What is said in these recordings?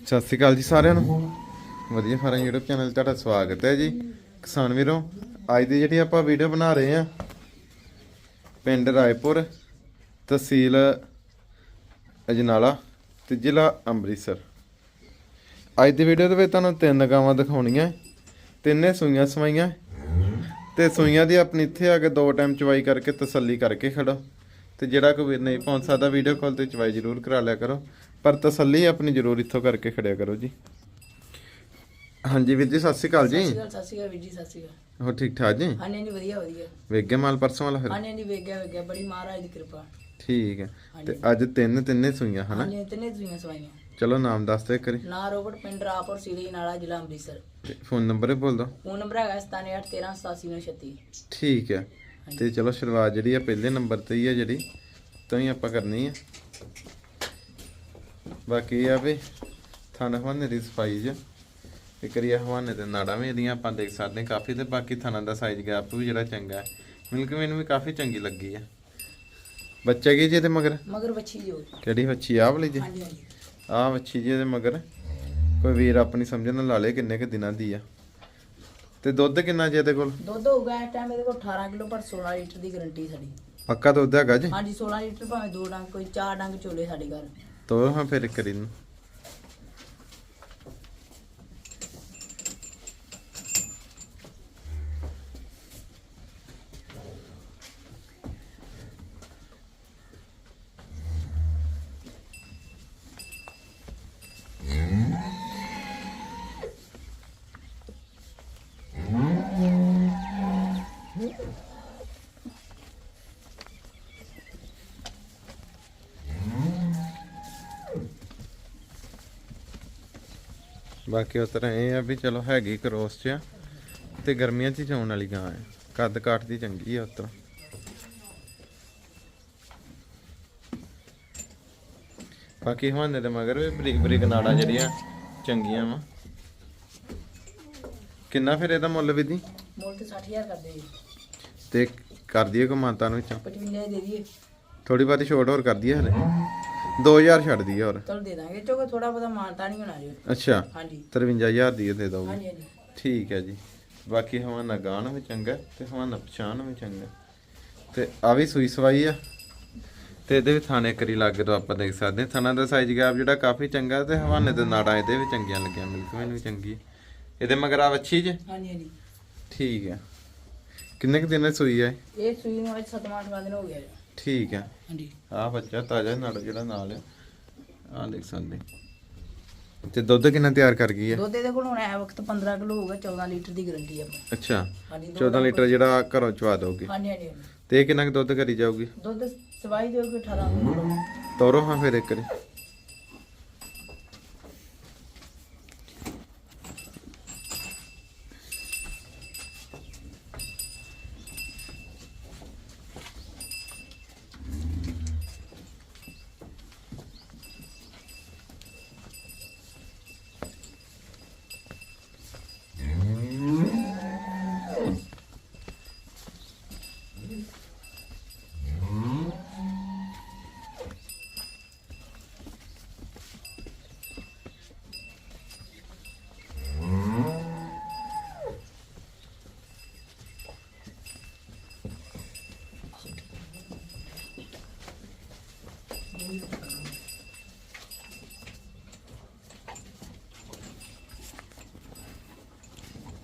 ਸਤਿ ਸ਼੍ਰੀ ਅਕਾਲ ਜੀ ਸਾਰਿਆਂ ਨੂੰ। ਵਧੀਆ ਫਾਰਮ YouTube ਚੈਨਲ 'ਤੇ ਤੁਹਾਡਾ ਸਵਾਗਤ ਹੈ ਜੀ। ਕਿਸਾਨ ਵੀਰੋ, ਅੱਜ ਦੀ ਜਿਹੜੀ ਆਪਾਂ ਵੀਡੀਓ ਬਣਾ ਰਹੇ ਆ ਪਿੰਡ ਰਾਏਪੁਰ, ਤਹਿਸੀਲ ਅਜਨਾਲਾ ਤੇ ਜ਼ਿਲ੍ਹਾ ਅੰਮ੍ਰਿਤਸਰ। ਅੱਜ ਦੀ ਵੀਡੀਓ ਦੇ ਵਿੱਚ ਤੁਹਾਨੂੰ ਤਿੰਨ ਗਾਵਾਂ ਦਿਖਾਉਣੀਆਂ, ਤਿੰਨੇ ਸੂਈਆਂ ਸਵਾਈਆਂ ਤੇ ਸੂਈਆਂ ਦੀ ਆਪਣੀ ਇੱਥੇ ਆ ਕੇ ਦੋ ਟਾਈਮ ਚਵਾਈ ਕਰਕੇ ਤਸੱਲੀ ਕਰਕੇ ਖੜੋ ਤੇ ਜਿਹੜਾ ਕੋਈ ਵੀਰ ਨਹੀਂ ਪਹੁੰਚ ਸਕਦਾ ਵੀਡੀਓ ਕਾਲ ਤੇ ਚਵਾਈ ਜ਼ਰੂਰ ਕਰਾ ਲਿਆ ਕਰੋ। ਪਰ ਤਸੱਲੀ ਆਪਣੀ ਜ਼ਰੂਰ ਇੱਥੋਂ ਕਰਕੇ ਖੜਿਆ ਕਰੋ ਜੀ। ਹਾਂਜੀ ਵੀਰ ਜੀ ਸਤਿ ਸ਼੍ਰੀ ਅਕਾਲ ਜੀ। ਸਤਿ ਸ਼੍ਰੀ ਅਕਾਲ ਵੀਰ ਜੀ ਸਤਿ ਸ਼੍ਰੀ ਅਕਾਲ। ਹੋ ਠੀਕ ਠਾਕ ਜੀ? ਹਾਂਜੀ ਹਾਂਜੀ ਵਧੀਆ ਵਧੀਆ। ਵੇਖ ਗਏ ਮਾਲ ਪਰਸੋਂ ਵਾਲਾ ਫਿਰ? ਹਾਂਜੀ ਹਾਂਜੀ ਵੇਖ ਗਿਆ ਵੇਖ ਗਿਆ ਬੜੀ ਮਹਾਰਾਜ ਦੀ ਕਿਰਪਾ। ਠੀਕ ਹੈ। ਤੇ ਅੱਜ ਤਿੰਨ ਤਿੰਨੇ ਸੂਈਆਂ ਹਨਾ? ਹਾਂਜੀ ਤਿੰਨੇ ਦੁਨੀਆਂ ਸਵਾਈਆਂ। ਚਲੋ ਨਾਮ ਦੱਸ ਦੇ ਕਰੀ ਨਾ ਰੋਬਟ ਪਿੰਡ ਰਾਪੁਰ ਸਿਲੀ ਨਾਲਾ ਜ਼ਿਲ੍ਹਾ ਅੰਮ੍ਰਿਤਸਰ। ਤੇ ਫੋਨ ਨੰਬਰ ਬੋਲ ਦੋ। ਫੋਨ ਨੰਬਰ ਹੈਗਾ 9781387936 ਠੀਕ ਹੈ। ਤੇ ਚਲੋ ਸ਼ੁਰੂਆਤ ਜਿਹੜੀ ਆ ਪਹਿਲੇ ਨੰਬਰ ਤੇ ਹੀ ਆ ਜਿਹੜੀ ਤੋਂ ਹੀ ਆਪਾਂ ਕਰਨੀ ਆ। ਬਾਕੀ ਇਹ ਆ ਵੀ ਥਣ ਹਵਾਨੇ ਦੀ ਸਫ਼ਾਈ ਜ ਤੇ ਕਰੀਆ ਹਵਾਨੇ ਤੇ ਨਾੜਾਂ ਵੀ ਇਹਦੀਆਂ ਆਪਾਂ ਦੇਖ ਸਕਦੇ ਕਾਫੀ ਤੇ ਬਾਕੀ ਥਣਾਂ ਦਾ ਸਾਈਜ਼ ਗੈਪ ਵੀ ਜਿਹੜਾ ਚੰਗਾ ਮਿਲਕ ਮੈਨੂੰ ਵੀ ਕਾਫੀ ਚੰਗੀ ਲੱਗੀ ਆ। ਬੱਚਾ ਕੀ ਜੀ ਇਹਦੇ ਮਗਰ? ਮਗਰ ਬੱਚੀ ਜੋ ਕਿਹੜੀ ਵੱਛੀ ਆਹ ਵਾਲੀ ਜੀ? ਹਾਂਜੀ ਹਾਂਜੀ। ਆਹ ਵੱਛੀ ਜੀ ਇਹਦੇ ਮਗਰ। ਕੋਈ ਵੀਰ ਆਪਣੀ ਸਮਝਣ ਨਾਲ ਲਾ ਲੇ ਕਿੰਨੇ ਕੁ ਦਿਨਾਂ ਦੀ ਆ। ਤੇ ਦੁੱਧ ਕਿੰਨਾ ਜੀ ਇਹਦੇ ਕੋਲ? ਦੁੱਧ ਹੋਊਗਾ ਇਸ ਟਾਈਮ ਇਹਦੇ ਕੋਲ 18 ਕਿਲੋ ਪਰ 16 ਲੀਟਰ ਦੀ ਗਾਰੰਟੀ ਸਾਡੀ। ਪੱਕਾ ਦੁੱਧ ਹੈਗਾ ਜੀ? ਹਾਂਜੀ 16 ਲੀਟਰ ਭਾਵੇਂ ਦੋ ਡੰਗ ਕੋਈ ਚਾਰ ਡੰਗ ਚੋਲੇ ਸਾਡੇ ਘਰ। ਤੋਰ ਹਾਂ ਫਿਰ ਕਰੀ ਬਾਕੀ ਉਸ ਤਰ੍ਹਾਂ ਇਹ ਆ ਵੀ ਚਲੋ ਹੈਗੀ ਕਰੋਸ ਚ ਆ ਤੇ ਗਰਮੀਆਂ ਚ ਹੀ ਚਾਉਣ ਵਾਲੀ ਗਾਂ ਹੈ। ਕੱਦ ਕਾਠ ਦੀ ਚੰਗੀ ਆ ਉਸ ਤਰ੍ਹਾਂ ਬਾਕੀ ਹਵਾਨੇ ਦੇ ਮਗਰ ਵੀ ਬਰੀਕ ਬਰੀਕ ਨਾੜਾਂ ਜਿਹੜੀਆਂ ਚੰਗੀਆਂ ਵਾ। ਕਿੰਨਾ ਫਿਰ ਇਹਦਾ ਮੁੱਲ ਵੀ ਦੀ ਮੁੱਲ ਤੇ 60000 ਕਰਦੇ ਜੀ। ਤੇ ਕਰ ਦਈਏ ਕੋ ਮਾਨਤਾ ਨੂੰ ਵਿੱਚੋਂ 55 ਦੇ ਦਈਏ। ਥੋੜੀ ਬਾਤੀ ਛੋਟ ਹੋਰ ਕਰ ਦਈਏ ਹਲੇ। 2000 ਛੱਡ ਦਈਏ ਹੋਰ। ਚਲੋ ਦੇ ਦਾਂਗੇ ਚੋਕੋ ਥੋੜਾ ਬਹੁਤਾ ਮਾਨਤਾ ਨਹੀਂ ਹੋਣਾ ਜੀ। ਅੱਛਾ ਹਾਂਜੀ। 53000 ਦੀ ਇਹ ਦੇ ਦੋਗੇ ਹਾਂਜੀ ਹਾਂਜੀ। ਠੀਕ ਹੈ ਜੀ। ਬਾਕੀ ਹਵਾਨਾ ਗਾਣ ਵੀ ਚੰਗਾ ਤੇ ਹਵਾਨਾ ਪਛਾਣ ਵੀ ਚੰਗਾ। ਤੇ ਆ ਵੀ ਸੂਈ ਸਵਾਈ ਆ। ਤੇ ਇਹਦੇ ਵੀ ਥਾਣੇ ਕਰੀ ਲੱਗ ਤੋਂ ਆਪਾਂ ਦੇਖ ਸਕਦੇ ਹਾਂ। ਥਾਣਾ ਦਾ ਸਾਈਜ਼ ਗੈਪ ਜਿਹੜਾ ਕਾਫੀ ਚੰਗਾ ਤੇ ਹਵਾਨੇ ਤੇ ਨਾੜਾਂ ਇਹਦੇ ਵੀ ਚੰਗੀਆਂ ਲੱਗੀਆਂ ਮਿਲਕ ਮੈਨੂੰ ਵੀ ਚੰਗੀ। ਇਹਦੇ ਮਗਰ ਆ ਵੱਛੀ ਜੇ? ਹਾਂਜੀ ਹਾਂਜੀ। ਠੀਕ ਹੈ। ਕਿੰਨੇ ਕੁ ਦਿਨ ਦੀ ਸੂਈ ਹੈ ਇਹ? ਸੂਈ ਨੂੰ ਅੱਜ 7-8 ਦਿਨ ਹੋ ਗਿਆ ਜੀ। ਠੀਕ ਹੈ। ਹਾਂਜੀ। ਆ ਬੱਚਾ ਤਾਜ਼ਾ ਨਾੜ ਜਿਹੜਾ ਨਾਲ ਆ ਆ ਦੇਖ ਸਕਦੇ। ਤੇ ਦੁੱਧ ਕਿੰਨਾ ਤਿਆਰ ਕਰ ਗਈ ਹੈ? ਦੁੱਧ ਇਹਦੇ ਕੋਲ ਹੁਣ ਇਹ ਵਕਤ 15 ਕਿਲੋ ਹੋਊਗਾ 14 ਲੀਟਰ ਦੀ ਗਾਰੰਟੀ ਆਪਣੀ ਅੱਛਾ। ਹਾਂਜੀ 14 ਲੀਟਰ ਜਿਹੜਾ ਘਰੋਂ ਚਵਾ ਦੋਗੇ। ਹਾਂਜੀ ਹਾਂਜੀ ਹਾਂਜੀ। ਤੇ ਇਹ ਕਿੰਨਾ ਕੁ ਦੁੱਧ ਕਰੀ ਜਾਊਗੀ? ਦੁੱਧ ਸਵਾਈ ਦੇ ਕੋਈ 18 ਕਿਲੋ। ਤੋਰੋ ਹਾਂ ਫਿਰ ਇੱਕ ਵਾਰੀ।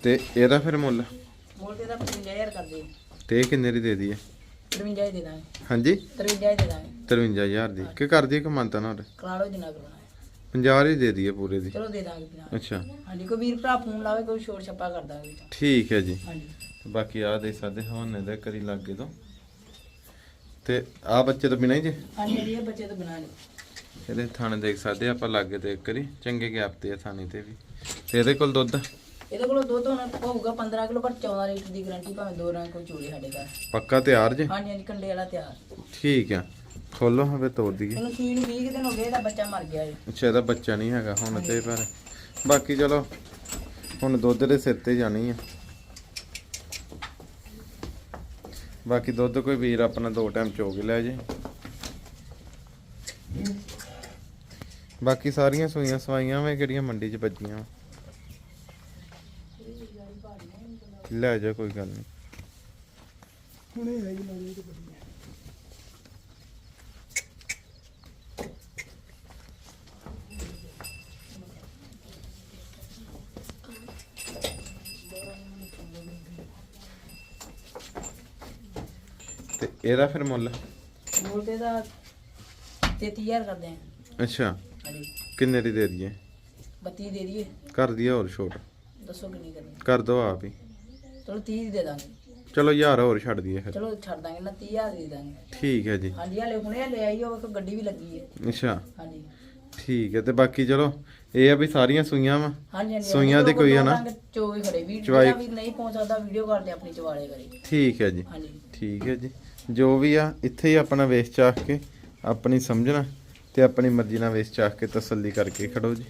ਤੇ ਇਹਦਾ ਫਿਰ ਮੁੱਲ? ਮੋਲ ਤੇ ਦਾ 55000 ਕਰਦੇ ਤੇ ਇਹ ਕਿੰਨੇ ਦੀ ਦੇ ਦਈਏ? 53 ਦੇ ਦਾਂਗੇ। ਹਾਂਜੀ? 53 ਦੇ ਦਾਂਗੇ। 53000 ਦੀ। ਕਿ ਕਰ ਦਈਏ ਕਮਾਂਤਾ ਨਾਲ? ਕਰਾ ਲਓ ਜਿੰਨਾ ਕਰਨਾ ਹੈ। 50 ਹੀ ਦੇ ਦਈਏ ਪੂਰੇ ਦੀ। ਚਲੋ ਦੇ ਦਾਂਗੇ ਅੱਛਾ। ਹਾਂਜੀ ਕੋਈ ਵੀਰ ਭਰਾ ਫੋਨ ਲਾਵੇ ਕੋਈ ਛੋੜ ਛੱਪਾ ਕਰ ਦਾਂਗੇ। ਠੀਕ ਹੈ ਜੀ। ਹਾਂਜੀ। ਬਾਕੀ ਆ ਦੇ ਸਕਦੇ ਹਵਾਨੇ ਦੇ ਕਰੀ ਲੱਗੇ ਤੋਂ। ਤੇ ਆ ਬੱਚੇ ਤੋਂ ਬਿਨਾਂ ਹੀ ਜੇ? ਹਾਂਜੀ ਜਿਹੜੀ ਇਹ ਬੱਚੇ ਤੋਂ ਬਿਨਾਂ ਨਹੀਂ ਇਹਦੇ ਥਾਣੇ ਦੇਖ ਸਕਦੇ ਆਪਾਂ ਲਾਗੇ ਤੇ ਇੱਕ ਕਰੀ ਚੰਗੇ ਗੈਪ ਤੇ ਆ ਥਾਣੇ ਤੇ ਵੀ। ਤੇ ਇਹਦੇ ਕੋਲ ਦੁੱਧ? ਇਹਦੇ ਕੋਲ ਦੁੱਧ ਹੁਣ ਹੋਊਗਾ 15 ਕਿਲੋ ਪਰ 14 ਲੀਟਰ ਦੀ ਗਾਰੰਟੀ ਭਾਵੇਂ ਦੋ ਰੰਗ ਕੋਈ ਚੋਲੇ ਸਾਡੇ ਘਰ। ਪੱਕਾ ਤਿਆਰ ਜੇ? ਹਾਂਜੀ ਹਾਂਜੀ ਕੰਡੇ ਵਾਲਾ ਤਿਆਰ। ਠੀਕ ਆ। ਖੋਲੋ ਹਾਂ ਤੋੜ ਦਈਏ। ਇਹਨੂੰ ਸੂਈ ਨੂੰ 20 ਕੁ ਦਿਨ ਹੋ ਗਏ ਇਹਦਾ ਬੱਚਾ ਮਰ ਗਿਆ ਜੀ। ਅੱਛਾ ਇਹਦਾ ਬੱਚਾ ਨਹੀਂ ਹੈਗਾ ਹੁਣ ਤੇ ਪਰ। ਬਾਕੀ ਚਲੋ ਹੁਣ ਦੁੱਧ ਦੇ ਸਿਰ ਤੇ ਜਾਣੀ ਆ। ਬਾਕੀ ਦੁੱਧ ਕੋਈ ਵੀਰ ਆਪਣਾ ਦੋ ਟਾਈਮ ਚੋਗ ਲੈ ਜੇ। ਬਾਕੀ ਸਾਰੀਆਂ ਸੂਈਆਂ ਸਵਾਈਆਂ ਵੇ ਕਿਹੜੀਆਂ ਮੰਡੀ 'ਚ ਵੱਜੀਆਂ ਵਾਂ। ਲੈ ਜਾ ਕੋਈ ਗੱਲ ਨਹੀਂ ਹੁਣੇ ਆਈ ਨਵੀਂ ਤੇ ਬੜੀ ਹੈ ਤੇ ਇਹਦਾ ਫਿਰ ਮੁੱਲ? ਮੋਲ ਤੇ ਦਾ 33000 ਕਰਦੇ ਆ। ਅੱਛਾ। ਹਾਂਜੀ। ਕਿੰਨੇ ਦੀ ਦੇ ਦਈਏ? 32 ਦੇ ਦਈਏ। ਕਰ ਦਈਏ ਹੋਰ ਛੋਟ। ਦੱਸੋ ਕਿੰਨੀ ਕਰਨੀ। ਕਰ ਦੋ ਆਪ ਹੀ। ਚਲੋ 30 ਦੀ ਦੇ ਦਾਂਗੇ। ਚਲੋ ਯਾਰ ਹੋਰ ਛੱਡ ਦਈਏ ਫਿਰ। ਚਲੋ ਛੱਡ ਦਾਂਗੇ ਨਾ 30000 ਦੀ ਦੇ ਦਾਂਗੇ। ਠੀਕ ਹੈ ਜੀ। ਹਾਂਜੀ ਹਲੇ ਹੁਣੇ ਲੈ ਆਈ ਉਹ ਗੱਡੀ ਵੀ ਲੱਗੀ ਹੈ ਅੱਛਾ। ਹਾਂਜੀ। ਠੀਕ ਹੈ ਤੇ ਬਾਕੀ ਚਲੋ ਇਹ ਆ ਵੀ ਸਾਰੀਆਂ ਸੂਈਆਂ ਵਾ। ਹਾਂਜੀ ਹਾਂਜੀ ਸੂਈਆਂ ਦੀ ਕੋਈ ਆ ਨਾ? ਚੋਵੇ ਖੜੇ। ਵੀ ਚਵਾਈ- ਜਿਹੜਾ ਵੀ ਨਹੀਂ ਪਹੁੰਚ ਸਕਦਾ ਵੀਡੀਓ ਤੇ ਆਪਣੀ ਚਵਾਲੇ ਕਰੇ। ਠੀਕ ਹੈ ਜੀ। ਹਾਂਜੀ। ਠੀਕ ਹੈ ਜੀ। ਜੋ ਵੀ ਆ ਇੱਥੇ ਹੀ ਆਪਣਾ ਵੇਚ ਚਾਖ ਕੇ ਆਪਣੀ ਸਮਝਣਾ ਤੇ ਆਪਣੀ ਮਰਜ਼ੀ ਨਾਲ ਵੇਚ ਚਾਖ ਕੇ ਤਸੱਲੀ ਕਰਕੇ ਖੜੋ ਜੀ।